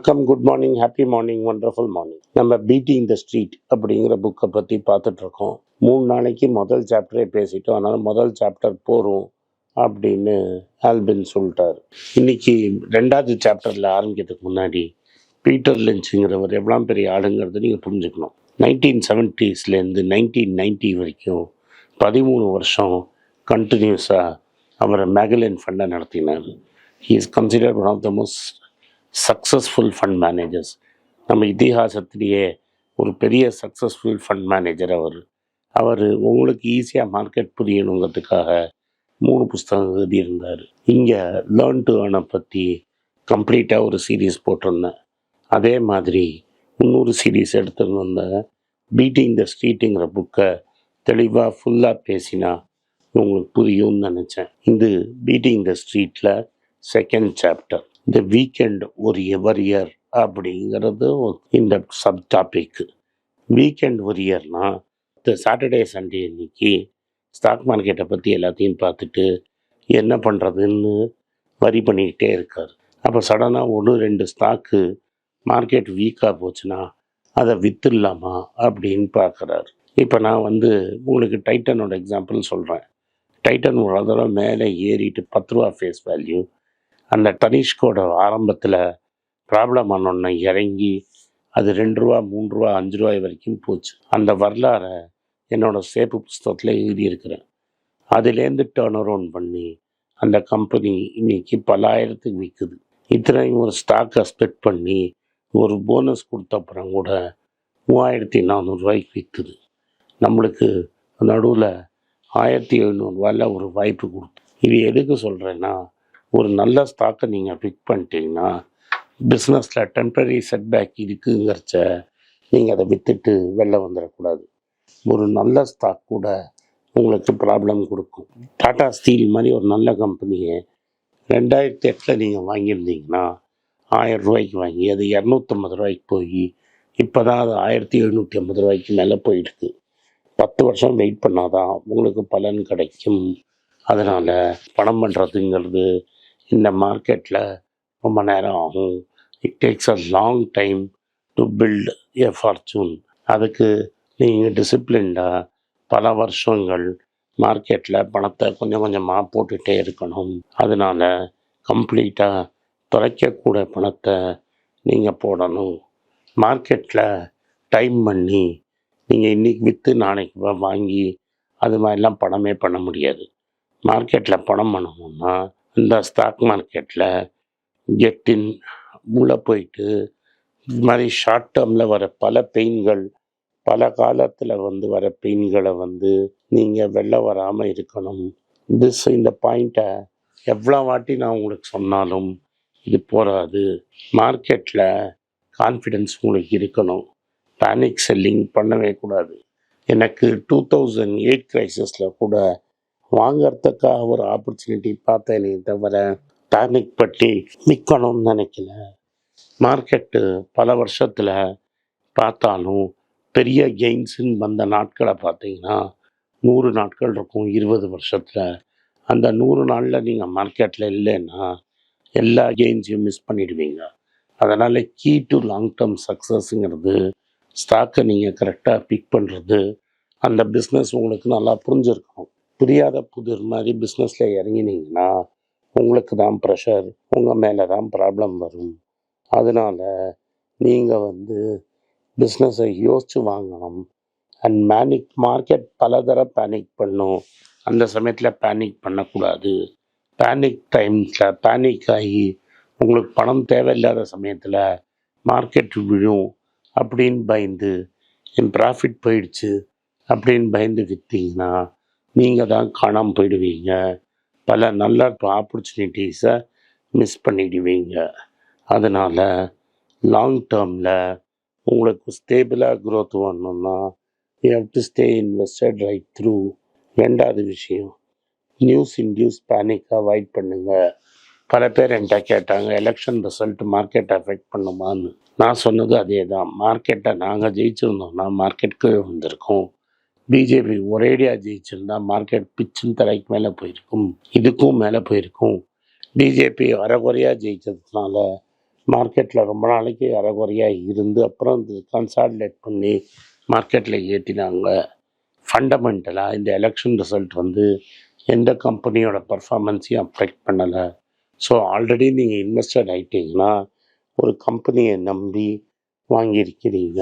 வணக்கம் good morning happy morning wonderful morning நம்ம beating the street அப்படிங்கிற புக்கை பற்றி பார்த்துட்டு இருக்கோம் மூணு நாளைக்கு முதல் சாப்டரே பேசிட்டோம். அதனால் முதல் சாப்டர் போகிறோம் அப்படின்னு ஆல்பின் சொல்லிட்டார். இன்னைக்கு ரெண்டாவது சாப்டரில் ஆரம்பிக்கிறதுக்கு முன்னாடி பீட்டர் லென்ஸுங்கிறவர் எவ்வளோ பெரிய ஆளுங்கிறது நீங்கள் புரிஞ்சுக்கணும். நைன்டீன் செவன்ட்டீஸ்லேருந்து நைன்டீன் நைன்ட்டி வரைக்கும் பதிமூணு வருஷம் கண்டினியூஸாக அவரை மேகலின் ஃபண்டை நடத்தினார். He is considered one of the most successful fund managers நம்ம இதிகாசத்திலேயே ஒரு பெரிய சக்ஸஸ்ஃபுல் ஃபண்ட் மேனேஜர் அவர். அவர் உங்களுக்கு ஈஸியாக மார்க்கெட் புரியணுங்கிறதுக்காக மூணு புஸ்தகம் எழுதியிருந்தார். இங்கே லேர்ன் டு ஏர்னை பற்றி கம்ப்ளீட்டாக ஒரு சீரீஸ் போட்டிருந்தேன். அதே மாதிரி இன்னொரு சீரீஸ் எடுத்துகிட்டு வந்தேன். பீட்டிங் த ஸ்ட்ரீட்டுங்கிற புக்கை தெளிவாக ஃபுல்லாக பேசினா உங்களுக்கு புரியும்னு நினச்சேன். இது பீட்டிங் த ஸ்ட்ரீட்டில் செகண்ட் சாப்டர் இந்த வீக்கெண்ட் ஒரு எவரியர் அப்படிங்கிறது இந்த சப் டாபிக் வீக்கெண்ட் ஒரியர்னா இந்த சாட்டர்டே சண்டே இன்னைக்கு ஸ்டாக் மார்க்கெட்டை பற்றி எல்லாத்தையும் பார்த்துட்டு என்ன பண்ணுறதுன்னு வரி பண்ணிக்கிட்டே இருக்கார். அப்போ சடனாக ஒன்று ரெண்டு ஸ்டாக்கு மார்க்கெட் வீக்காக போச்சுன்னா அதை விற்றுலாமா அப்படின்னு பார்க்குறாரு. இப்போ நான் வந்து உங்களுக்கு டைட்டனோட எக்ஸாம்பிள் சொல்கிறேன் டைட்டன் ஒரு தடவை மேலே ஏறிட்டு பத்து ரூபா ஃபேஸ் வேல்யூ அந்த தனிஷ்கோட ஆரம்பத்தில் ப்ராப்ளம் ஆனோடனே இறங்கி அது ரெண்டு ரூபா மூணு ரூபா அஞ்சு ரூபாய் வரைக்கும் போச்சு. அந்த வரலாறை என்னோடய சேப்பு புஸ்தகத்தில் எழுதியிருக்கிறேன். அதுலேருந்து டேர்ன் அரவுண்ட் பண்ணி அந்த கம்பெனி இன்னைக்கு பல்லாயிரத்துக்கு விற்குது இத்தனையும் ஒரு ஸ்டாக்கை ஸ்பெட் பண்ணி ஒரு போனஸ் கொடுத்த அப்புறம் கூட மூவாயிரத்தி நானூறுரூவாய்க்கு விற்றுது நம்மளுக்கு நடுவில் ஆயிரத்தி எழுநூறுவாயில் ஒரு வாய்ப்பு கொடுத்து. இது எதுக்கு சொல்கிறேன்னா ஒரு நல்ல ஸ்டாக்கை நீங்கள் பிக் பண்ணிட்டீங்கன்னா பிஸ்னஸில் டெம்பரரி செட்பேக் இருக்குங்கிறச்ச நீங்கள் அதை விற்றுட்டு வெளில வந்துடக்கூடாது ஒரு நல்ல ஸ்டாக் கூட உங்களுக்கு ப்ராப்ளம் கொடுக்கும். டாடா ஸ்டீல் மாதிரி ஒரு நல்ல கம்பெனியை ரெண்டாயிரத்தி எட்டில் நீங்கள் வாங்கியிருந்தீங்கன்னா ஆயிரம் ரூபாய்க்கு வாங்கி அது இரநூத்தம்பது ரூபாய்க்கு போய் இப்போ தான் அது ஆயிரத்தி எழுநூற்றி ஐம்பது ரூபாய்க்கு மேலே போயிருக்கு. பத்து வருஷம் வெயிட் பண்ணாதான் உங்களுக்கு பலன் கிடைக்கும். அதனால் பணம் பண்ணுறதுங்கிறது இந்த மார்க்கெட்டில் ரொம்ப நேரம் ஆகும். It takes a long time to build a fortune அதுக்கு நீங்கள் டிசிப்ளின்டாக பல வருஷங்கள் மார்க்கெட்டில் பணத்தை கொஞ்சம் கொஞ்சமாக போட்டுகிட்டே இருக்கணும். அதனால் கம்ப்ளீட்டாக தொலைக்கக்கூட பணத்தை நீங்கள் போடணும். மார்க்கெட்டில் டைம் பண்ணி நீங்கள் இன்றைக்கி விற்று நாளைக்கு வாங்கி அது மாதிரிலாம் பணமே பண்ண முடியாது. மார்க்கெட்டில் பணம் பண்ணணும்னா இந்த ஸ்டாக் மார்க்கெட்டில் கெட்டின் உள்ளே போயிட்டு இது மாதிரி ஷார்ட் டேர்மில் வர பல பெயின்கள் பல காலத்தில் வந்து வர பெயின்களை வந்து நீங்கள் வெளில வராமல் இருக்கணும். திஸ் இந்த பாயிண்ட்டை எவ்வளோ வாட்டி நான் உங்களுக்கு சொன்னாலும் இது போகாது மார்க்கெட்டில் கான்ஃபிடென்ஸ் உங்களுக்கு இருக்கணும். பேனிக் செல்லிங் பண்ணவே கூடாது. எனக்கு டூ தௌசண்ட் எயிட் க்ரைசிஸில் கூட வாங்கறதுக்காக ஒரு ஆப்பர்ச்சுனிட்டி பார்த்தேனே தவிர டானிக் பற்றி நிற்கணும்னு நினைக்கல. மார்க்கெட்டு பல வருஷத்தில் பார்த்தாலும் பெரிய கெயின்ஸுன்னு வந்த நாட்களை பார்த்தீங்கன்னா நூறு நாட்கள் இருக்கும் இருபது வருஷத்தில். அந்த நூறு நாளில் நீங்கள் மார்க்கெட்டில் இல்லைன்னா எல்லா கெயின்ஸையும் மிஸ் பண்ணிடுவீங்க. அதனால் கீ டு லாங் டேர்ம் சக்ஸஸ்ங்கிறது ஸ்டாக்கை நீங்கள் கரெக்டாக பிக் பண்ணுறது அந்த பிஸ்னஸ் உங்களுக்கு நல்லா புரிஞ்சிருக்கணும். புரியாத புதிர் மாதிரி பிஸ்னஸில் இறங்கினீங்கன்னா உங்களுக்கு தான் ப்ரெஷர் உங்கள் மேலே தான் ப்ராப்ளம் வரும். அதனால் நீங்கள் வந்து பிஸ்னஸை யோசித்து வாங்கணும். அண்ட் மேனிக் மார்க்கெட் பலதர பேனிக் பண்ணும். அந்த சமயத்தில் பேனிக் பண்ணக்கூடாது. பேனிக் டைம்ஸில் பேனிக் ஆகி உங்களுக்கு பணம் தேவையில்லாத சமயத்தில் மார்க்கெட் விழும் அப்படின்னு பயந்து என் ப்ராஃபிட் போயிடுச்சு அப்படின்னு பயந்து விற்றீங்கன்னா நீங்கள் தான் காணாமல் போயிடுவீங்க. பல நல்ல ஆப்பர்ச்சுனிட்டிஸை மிஸ் பண்ணிடுவீங்க. அதனால் லாங் டேர்மில் உங்களுக்கு ஸ்டேபிளாக க்ரோத் வரணும்னா you have to stay invested right through ரெண்டாவது விஷயம் நியூஸ் இன்டியூஸ் பேனிக்காக அவாய்ட் பண்ணுங்கள் பல பேர் என்கிட்ட கேட்டாங்க எலெக்ஷன் ரிசல்ட் மார்க்கெட் அஃபெக்ட் பண்ணுமான்னு. நான் சொன்னது அதே தான் மார்க்கெட்டை நாங்கள் ஜெயிச்சிருந்தோம்னா மார்க்கெட்டுக்கு வந்திருக்கோம். பிஜேபி ஒரேடியாக ஜெயிச்சிருந்தா மார்க்கெட் பிச்சின் தலைக்கு மேலே போயிருக்கும் இதுக்கும் மேலே போயிருக்கும். பிஜேபி அறகுறையாக ஜெயிச்சதுனால மார்க்கெட்டில் ரொம்ப நாளைக்கு அறகுறையாக இருந்து அப்புறம் இது கன்சாலிடேட் பண்ணி மார்க்கெட்டில் ஏற்றினாங்க ஃபண்டமெண்டலாக இந்த எலெக்ஷன் ரிசல்ட் வந்து எந்த கம்பெனியோட பர்ஃபார்மன்ஸையும் அஃபெக்ட் பண்ணலை. ஸோ ஆல்ரெடி நீங்கள் இன்வெஸ்டட் ஆகிட்டீங்கன்னா ஒரு கம்பெனியை நம்பி வாங்கியிருக்கிறீங்க.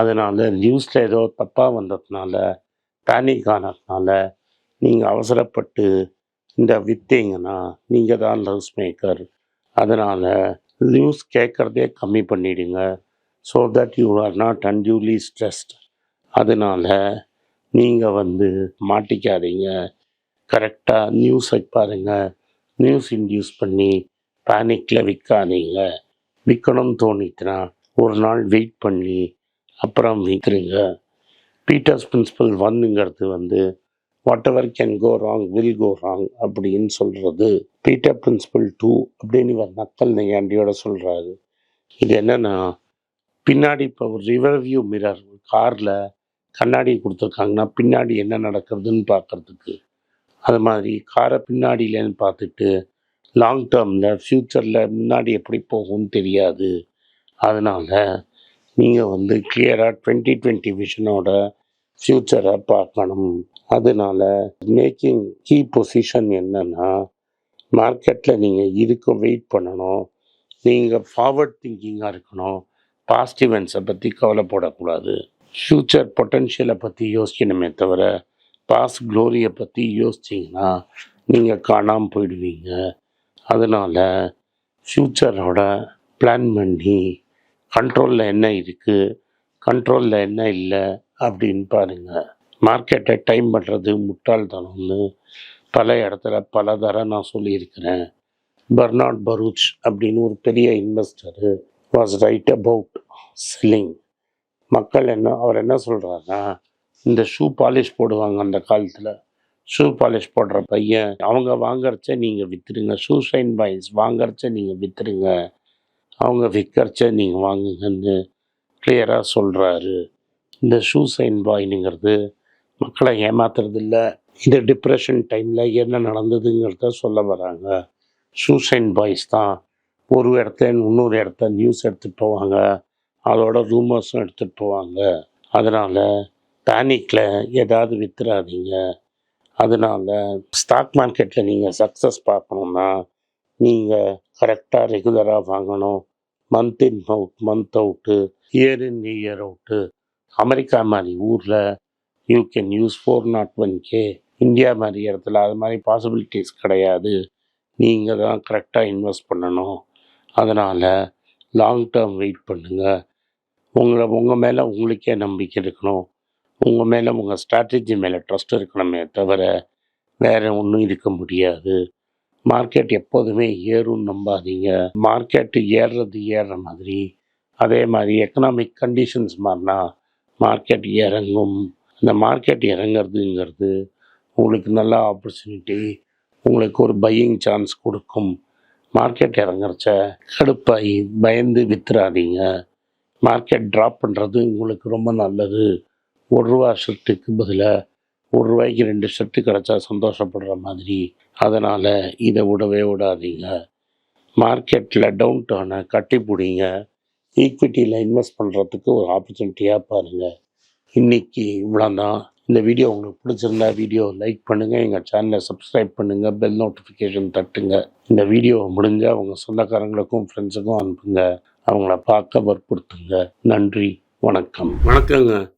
அதனால் நியூஸில் ஏதோ தப்பாக வந்ததுனால பேனிக் ஆனதுனால நீங்கள் அவசரப்பட்டு இந்த விற்றீங்கன்னா நீங்கள் தான் லவ்ஸ் மேக்கர் அதனால் நியூஸ் கேட்குறதே கம்மி பண்ணிடுங்க. So that you are not unduly stressed அதனால் நீங்கள் வந்து மாட்டிக்காதீங்க. கரெக்டாக நியூஸை பாருங்கள் நியூஸ் இன்டியூஸ் பண்ணி பேனிக்கில் விற்காதீங்க விற்கணும்னு தோணிச்சுன்னா ஒரு நாள் வெயிட் பண்ணி அப்புறம் நிற்கிறீங்க பீட்டர்ஸ் பிரின்சிபல் ஒன்னுங்கிறது வந்து whatever can go wrong will go wrong அப்படின்னு சொல்கிறது பீட்டர் பிரின்சிபல் டூ அப்படின்னு இவர் நக்கல் நையாண்டியோட சொல்கிறாரு இது என்னென்னா பின்னாடி இப்போ ஒரு ரிவர்வியூ மிரர் காரில் கண்ணாடி கொடுத்துருக்காங்கன்னா பின்னாடி என்ன நடக்கிறதுன்னு பார்க்கறதுக்கு. அது மாதிரி காரை பின்னாடியிலேன்னு பார்த்துட்டு லாங் டேர்மில் ஃப்யூச்சரில் முன்னாடி எப்படி போகும்னு தெரியாது. அதனால் நீங்கள் வந்து கிளியராக டுவெண்ட்டி டுவெண்ட்டி விஷனோட ஃப்யூச்சரை பார்க்கணும். அதனால மேக்கிங் கீ பொசிஷன் என்னன்னா மார்க்கெட்டில் நீங்கள் இருக்க வெயிட் பண்ணணும். நீங்கள் ஃபார்வர்ட் திங்கிங்காக இருக்கணும். பாஸ்ட் இவெண்ட்ஸை பற்றி கவலைப்படக்கூடாது. ஃப்யூச்சர் பொட்டென்ஷியலை பற்றி யோசிக்கணுமே தவிர பாஸ்ட் க்ளோரியை பற்றி யோசிச்சிங்கன்னா நீங்கள் காணாமல் போயிடுவீங்க. அதனால் ஃப்யூச்சரோட பிளான் பண்ணி கண்ட்ரோலில் என்ன இருக்குது கண்ட்ரோலில் என்ன இல்லை? அப்படின்னு பாருங்கள் மார்க்கெட்டை டைம் பண்ணுறது முட்டாள்தனம்னு பல இடத்துல பல தர நான் சொல்லியிருக்கிறேன். பர்னாட் பரூச் அப்படின்னு ஒரு பெரிய investor was right about selling மக்கள் என்ன அவர் என்ன சொல்கிறாருன்னா இந்த ஷூ பாலிஷ் போடுவாங்க அந்த காலத்தில். ஷூ பாலிஷ் போடுற பையன் அவங்க வாங்கறச்ச நீங்கள் விற்றுருங்க ஷூ ஷைன் பாய்ஸ் வாங்கறச்ச நீங்கள் விற்றுருங்க அவங்க விற்கிறச்ச நீங்கள் வாங்குங்கன்னு கிளியராக சொல்கிறாரு இந்த ஷூ சைன் பாய்னுங்கிறது மக்களை ஏமாத்துறதில்ல. இந்த டிப்ரெஷன் டைமில் என்ன நடந்ததுங்கிறத சொல்ல வராங்க. ஷூ சைன் பாய்ஸ் தான் ஒரு இடத்த இன்னொரு இடத்த நியூஸ் எடுத்துகிட்டு போவாங்க. அதோட ரூமர்ஸும் எடுத்துகிட்டு போவாங்க. அதனால் பேனிக்கில் ஏதாவது வித்துறாதீங்க. அதனால் ஸ்டாக் மார்க்கெட்டில் நீங்கள் சக்ஸஸ் பார்க்கணுன்னா நீங்கள் கரெக்டாக ரெகுலராக வாங்கணும். Month in out month out year in year out America மாதிரி ஊரில் you can use four naught one K India மாதிரி இடத்துல அது மாதிரி பாசிபிலிட்டிஸ் கிடையாது. நீங்கள் தான் கரெக்டாக இன்வெஸ்ட் பண்ணணும். அதனால் லாங் டேர்ம் வெயிட் பண்ணுங்கள் உங்களை உங்கள் மேலே உங்களுக்கே நம்பிக்கை இருக்கணும். உங்கள் மேலே உங்கள் ஸ்ட்ராட்டஜி மேலே ட்ரஸ்ட் இருக்கணுமே தவிர வேறு ஒன்றும் இருக்க முடியாது. மார்க்கெட் எப்போதுமே ஏறும்னு நம்பாதீங்க. மார்க்கெட்டு ஏறுறது ஏறுற மாதிரி. அதே மாதிரி எக்கனாமிக் கண்டிஷன்ஸ் மாறினா மார்க்கெட் இறங்கும். இந்த மார்க்கெட் இறங்குறதுங்கிறது உங்களுக்கு நல்ல ஆப்பர்ச்சுனிட்டி உங்களுக்கு ஒரு பையிங் சான்ஸ் கொடுக்கும். மார்க்கெட் இறங்குறச்ச கடுப்பாகி பயந்து வித்துறாதீங்க. மார்க்கெட் ட்ராப் பண்ணுறது உங்களுக்கு ரொம்ப நல்லது. ஒரு ரூபா ஷர்ட்டுக்கு பதிலாக ஒரு ரூபாய்க்கு ரெண்டு ஷர்ட்டு கிடச்சா சந்தோஷப்படுற மாதிரி. அதனால் இதை விடவே விடாதீங்க. மார்க்கெட்டில் டவுன் டவுனை கட்டி பிடிங்க. ஈக்விட்டியில் இன்வெஸ்ட் பண்ணுறதுக்கு ஒரு ஆப்பர்ச்சுனிட்டியாக பாருங்கள் இன்னைக்கு இவ்வளோதான் இந்த வீடியோ உங்களுக்கு பிடிச்சிருந்தா வீடியோ லைக் பண்ணுங்கள் எங்கள் சேனலை சப்ஸ்கிரைப் பண்ணுங்கள் பெல் நோட்டிஃபிகேஷன் தட்டுங்க. இந்த வீடியோ முடிஞ்சால் அவங்க சொந்தக்காரங்களுக்கும் ஃப்ரெண்ட்ஸுக்கும் அனுப்புங்க. அவங்கள பார்க்க வற்புறுத்துங்க. நன்றி. வணக்கம். வணக்கங்க.